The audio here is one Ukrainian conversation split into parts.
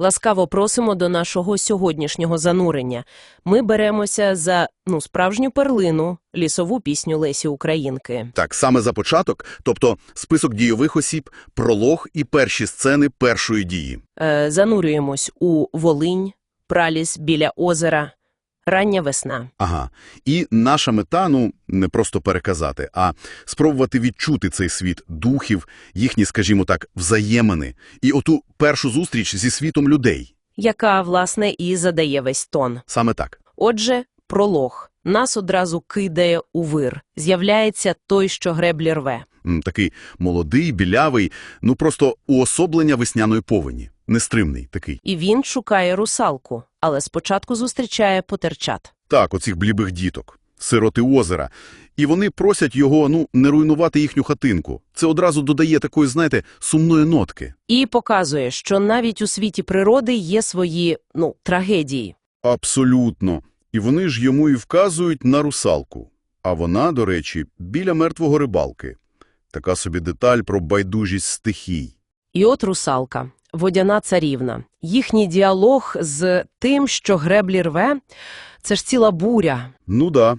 Ласкаво просимо до нашого сьогоднішнього занурення. Ми беремося за ну справжню перлину лісову пісню Лесі Українки. Так, саме за початок, тобто список дійових осіб, пролог і перші сцени першої дії. Е, занурюємось у Волинь, праліс біля озера, рання весна. Ага. І наша мета, ну, не просто переказати, а спробувати відчути цей світ духів, їхні, скажімо так, взаємини, і оту першу зустріч зі світом людей. яка, власне, і задає весь тон. Саме так. Отже, пролог. Нас одразу кидає у вир. З'являється той, що греблі рве. М, Такий молодий, білявий, ну просто уособлення весняної повені. Нестримний такий. І він шукає русалку, але спочатку зустрічає потерчат. Так, оцих блібих діток, сироти озера. І вони просять його, ну, не руйнувати їхню хатинку. Це одразу додає такої, знаєте, сумної нотки. І показує, що навіть у світі природи є свої, ну, трагедії. Абсолютно. І вони ж йому і вказують на русалку. А вона, до речі, біля мертвого рибалки. Така собі деталь про байдужість стихій. І от русалка, водяна царівна. Їхній діалог з тим, що греблі рве, це ж ціла буря. Ну да.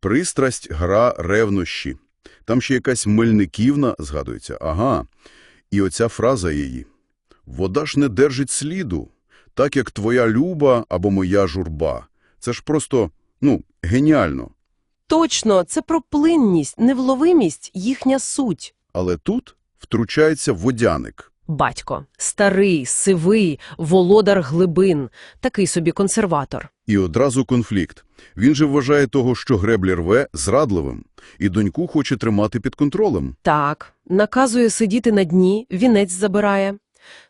Пристрасть, гра, ревнощі. Там ще якась Мельниківна, згадується. Ага. І оця фраза її. «Вода ж не держить сліду, так як твоя люба або моя журба». Це ж просто, ну, геніально. Точно, це про плинність, невловимість, їхня суть. Але тут втручається водяник. Батько. Старий, сивий, володар глибин. Такий собі консерватор. І одразу конфлікт. Він же вважає того, що греблі рве, зрадливим, і доньку хоче тримати під контролем. Так, наказує сидіти на дні, вінець забирає.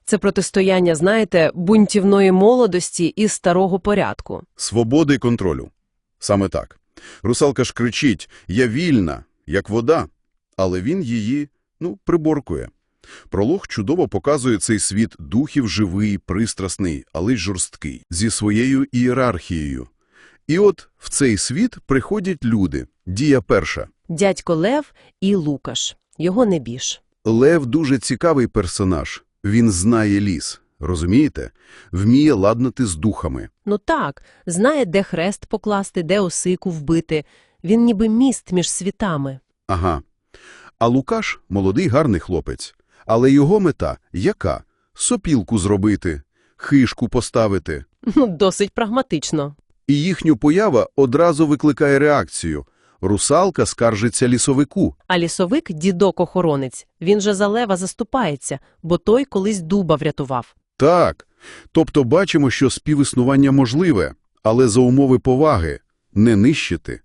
Це протистояння, знаєте, бунтівної молодості і старого порядку. Свободи й контролю. Саме так. Русалка ж кричить «Я вільна, як вода», але він її, ну, приборкує. Пролог чудово показує цей світ духів живий, пристрасний, але й жорсткий, зі своєю ієрархією. І от в цей світ приходять люди. Дія перша. Дядько Лев і Лукаш. Його не біж. Лев дуже цікавий персонаж. Він знає ліс, розумієте? Вміє ладнати з духами. Ну так, знає, де хрест покласти, де осику вбити. Він ніби міст між світами. Ага. А Лукаш – молодий гарний хлопець. Але його мета яка? Сопілку зробити, хишку поставити. Досить прагматично. І їхню поява одразу викликає реакцію. Русалка скаржиться лісовику. А лісовик – дідок-охоронець. Він же за лева заступається, бо той колись дуба врятував. Так. Тобто бачимо, що співіснування можливе, але за умови поваги – не нищити.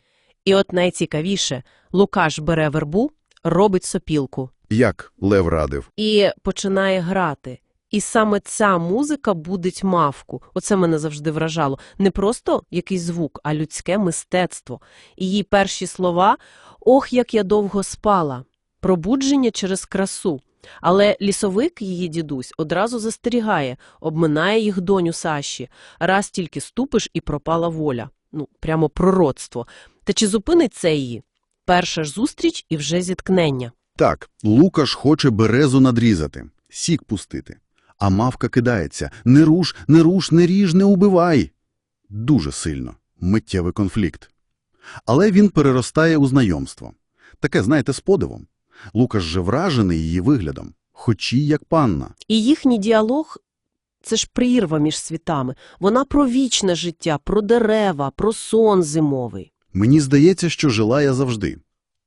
І от найцікавіше – Лукаш бере вербу, робить сопілку Як Лев радив. і починає грати. І саме ця музика будить мавку. Оце мене завжди вражало. Не просто якийсь звук, а людське мистецтво. Її перші слова «Ох, як я довго спала!» Пробудження через красу. Але лісовик, її дідусь, одразу застерігає, обминає їх доню Саші. Раз тільки ступиш і пропала воля. Ну, прямо пророцтво. Та чи зупинить це її? Перша ж зустріч і вже зіткнення. Так, Лукаш хоче березу надрізати, сік пустити. А мавка кидається «Не руш, не руш, не ріж, не убивай!» Дуже сильно. Миттєвий конфлікт. Але він переростає у знайомство. Таке, знаєте, з подивом. Лукаш же вражений її виглядом, хоч і як панна. І їхній діалог – це ж прірва між світами. Вона про вічне життя, про дерева, про сон зимовий. Мені здається, що жила я завжди.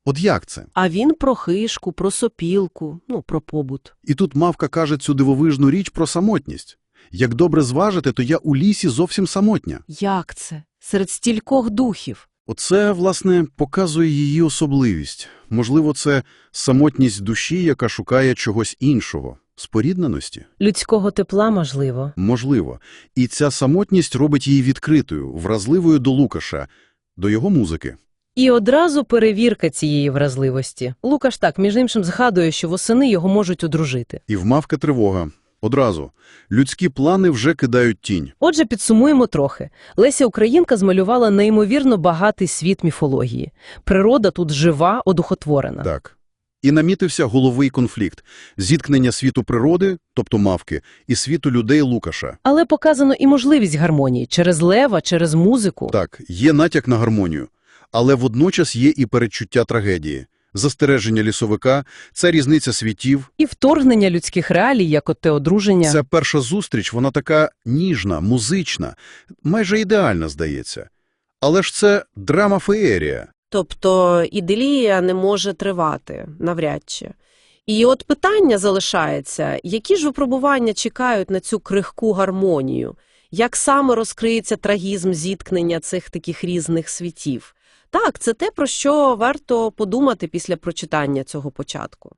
От як це? А він про хишку, про сопілку, ну, про побут. І тут мавка каже цю дивовижну річ про самотність. Як добре зважити, то я у лісі зовсім самотня. Як це? Серед стількох духів. Оце, власне, показує її особливість. Можливо, це самотність душі, яка шукає чогось іншого. Спорідненості? Людського тепла, можливо. Можливо. І ця самотність робить її відкритою, вразливою до Лукаша, до його музики. І одразу перевірка цієї вразливості. Лукаш так, між іншим, згадує, що восени його можуть одружити. І вмавка тривога. Одразу. Людські плани вже кидають тінь. Отже, підсумуємо трохи. Леся Українка змалювала неймовірно багатий світ міфології. Природа тут жива, одухотворена. Так. І намітився головий конфлікт – зіткнення світу природи, тобто мавки, і світу людей Лукаша. Але показано і можливість гармонії через лева, через музику. Так, є натяк на гармонію, але водночас є і передчуття трагедії. Застереження лісовика – це різниця світів. І вторгнення людських реалій, як от те одруження. Ця перша зустріч, вона така ніжна, музична, майже ідеальна, здається. Але ж це драма-феєрія. Тобто іделія не може тривати, навряд чи. І от питання залишається, які ж випробування чекають на цю крихку гармонію? Як саме розкриється трагізм зіткнення цих таких різних світів? Так, це те, про що варто подумати після прочитання цього початку.